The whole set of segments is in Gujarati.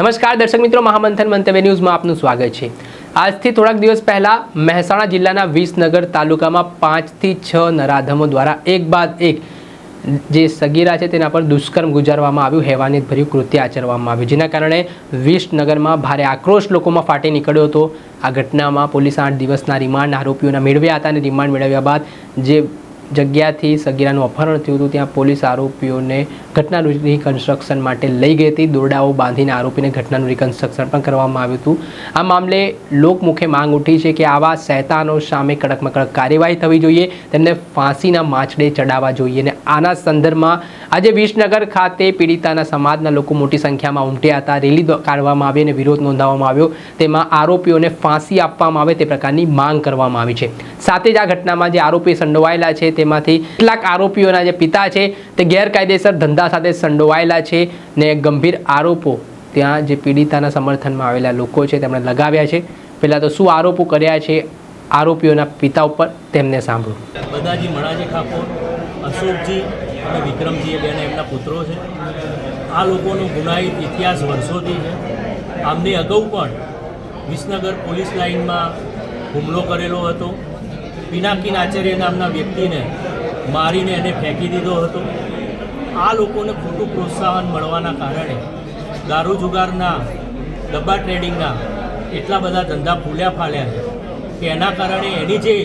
નમસ્કાર, દર્શક મિત્રો. મહામંથન મંતવ્ય ન્યૂઝમાં આપનું સ્વાગત છે. આજથી થોડાક દિવસ પહેલા મહેસાણા જિલ્લાના વિસનગર તાલુકામાં પાંચથી છ નરાધમો દ્વારા એક બાદ એક જે સગીરા છે તેના પર દુષ્કર્મ ગુજારવામાં આવ્યું. હેવાનિયત ભર્યું કૃત્ય આચરવામાં આવ્યું. જેના કારણે વિસનગરમાં ભારે આક્રોશ લોકોમાં ફાટી નીકળ્યો હતો. આ ઘટનામાં પોલીસ આઠ દિવસના રિમાન્ડ આરોપીઓના મેળવ્યા હતા અને રિમાન્ડ મેળવ્યા બાદ જે જગ્યાથી સગીરાનું અપહરણ થયું હતું, ત્યાં પોલીસ આરોપીઓને ઘટનાનું રિકન્સ્ટ્રક્શન માટે લઈ ગઈ હતી. દોરડાઓ બાંધીને આરોપીને ઘટનાનું રિકન્સ્ટ્રક્શન પણ કરવામાં આવ્યું હતું. આ મામલે લોકમુખે માંગ ઉઠી છે કે આવા સહેતાનો સામે કડકમાં કડક કાર્યવાહી થવી જોઈએ, તેમને ફાંસીના માછડે ચડાવવા જોઈએ અને આના સંદર્ભમાં આજે વિસનગર ખાતે પીડિતાના સમાજના લોકો મોટી સંખ્યામાં ઉમટ્યા હતા. રેલી કાઢવામાં આવી અને વિરોધ નોંધાવવામાં આવ્યો. તેમાં આરોપીઓને ફાંસી આપવામાં આવે તે પ્રકારની માંગ કરવામાં આવી છે. સાથે જ આ ઘટનામાં જે આરોપી સંડોવાયેલા છે તેમાંથી કેટલાક આરોપીઓના જે પિતા છે તે ગેરકાયદેસર ધંધા સાથે સંડોવાયેલા છે ને ગંભીર આરોપો ત્યાં જે પીડિતાના સમર્થનમાં આવેલા લોકો છે તેમણે લગાવ્યા છે. પહેલાં તો શું આરોપો કર્યા છે આરોપીઓના પિતા ઉપર તેમને સાંભળો. બધાજી મણાજી ઠાકોર અશોકજી અને વિક્રમજી બેને એમના પુત્રો છે. આ લોકોનો ગુનાહિત ઇતિહાસ વર્ષોથી છે. આમની અગાઉ પણ વિસનગર પોલીસ લાઇનમાં હુમલો કરેલો હતો. પિનાકીન આચાર્ય નામના વ્યક્તિને મારીને એને ફેંકી દીધો હતો. આ લોકોને ખોટું પ્રોત્સાહન મળવાના કારણે દારૂ જુગારના ડબ્બા ટ્રેડિંગના એટલા બધા ધંધા ફૂલ્યા ફાલ્યા છે કે એના કારણે એની જે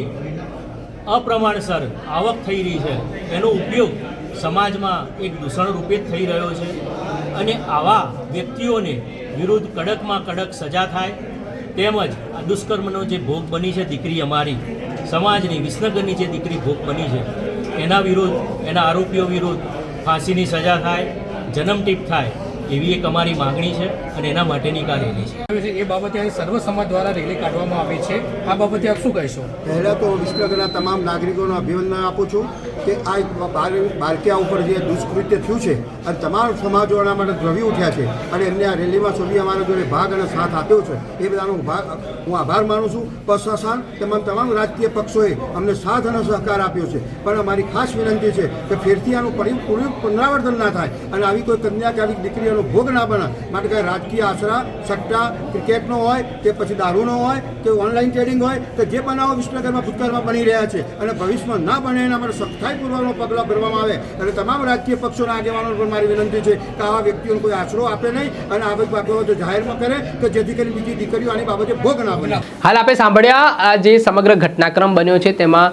અપ્રમાણસર આવક થઈ રહી છે, એનો ઉપયોગ સમાજમાં એક દૂષણ રૂપે થઈ રહ્યો છે અને આવા વ્યક્તિઓને વિરુદ્ધ કડકમાં કડક સજા થાય તેમજ આ દુષ્કર્મનો જે ભોગ બની છે દીકરી અમારી સમાજની વિસનગરની જે દીકરી ભોગ બની છે, એના વિરુદ્ધ, એના આરોપીઓ વિરુદ્ધ ફાંસીની સજા થાય, જન્મટીપ થાય એવી એક અમારી માગણી છે. અને એના માટેની રેલી છે. એ બાબતે અહીં સર્વ સમાજ દ્વારા રેલી કાઢવામાં આવી છે. આ બાબતે આપ શું કહેશો? પહેલાં તો વિશ્વના તમામ નાગરિકોને અભિનંદન આપું છું કે આ બાળકિયા ઉપર જે દુષ્કૃત્ય થયું છે અને તમામ સમાજો એના માટે દ્રવી ઉઠ્યા છે અને એમને આ રેલીમાં સુધી અમારા જોડે ભાગ અને સાથ આપ્યો છે. એ બધાનો ભાગ હું આભાર માનું છું. પ્રશાસન તમામ તમામ રાજકીય પક્ષોએ અમને સાથ અને સહકાર આપ્યો છે. પણ અમારી ખાસ વિનંતી છે કે ફેરથી આનું પુનરાવર્તન ના થાય અને આવી કોઈ કન્યા કે આવી દીકરીઓનો ભોગ ના બને. માટે કંઈ રાજકીય આશરા, સટ્ટા ક્રિકેટનો હોય, કે પછી દારૂનો હોય, કે ઓનલાઈન ટ્રેડિંગ હોય કે જે બનાવો વિશ્વનગરમાં ભૂતકાળમાં બની રહ્યા છે અને ભવિષ્યમાં ના બને એના માટે સખ્તાઈપૂર્વકનો પગલાં ભરવામાં આવે. અને તમામ રાજકીય પક્ષોના આગેવાનો પણ મારી વિનંતી છે કે આવા વ્યક્તિઓને કોઈ આશરો આપે નહીં અને આ બધી બાબતો જાહેરમાં કરે કે જેથી કરીને બીજી દીકરીઓ આની બાબતે ભોગ ના બને. હાલ આપણે સાંભળ્યા આ જે સમગ્ર ઘટનાક્રમ બન્યો છે, તેમાં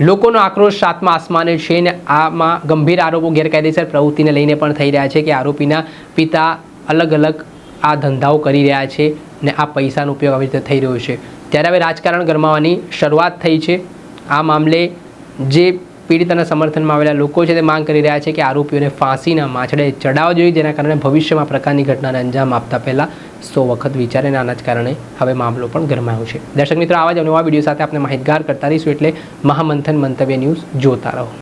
લોકોનો આક્રોશ સાતમા આસમાને છે ને આમાં ગંભીર આરોપો ગેરકાયદેસર પ્રવૃત્તિને લઈને પણ થઈ રહ્યા છે કે આરોપીના પિતા અલગ અલગ આ ધંધાઓ કરી રહ્યા છે ને આ પૈસાનો ઉપયોગ આવી રીતે થઈ રહ્યો છે. ત્યારે હવે રાજકારણ ગરમાવાની શરૂઆત થઈ છે. આ મામલે જે પીડિતાના સમર્થનમાં આવેલા લોકો છે તે માંગ કરી રહ્યા છે કે આરોપીઓને ફાંસીના માછડે ચડાવવા જોઈએ, જેના કારણે ભવિષ્યમાં પ્રકારની ઘટનાને અંજામ આપતા પહેલાં સો વખત વિચારે અને આના જ કારણે હવે મામલો પણ ગરમાયો છે. દર્શક મિત્રો, આવા જ નવા વીડિયો સાથે આપણે માહિતગાર કરતા રહીશું એટલે મહામંથન મંતવ્ય ન્યૂઝ જોતા રહો.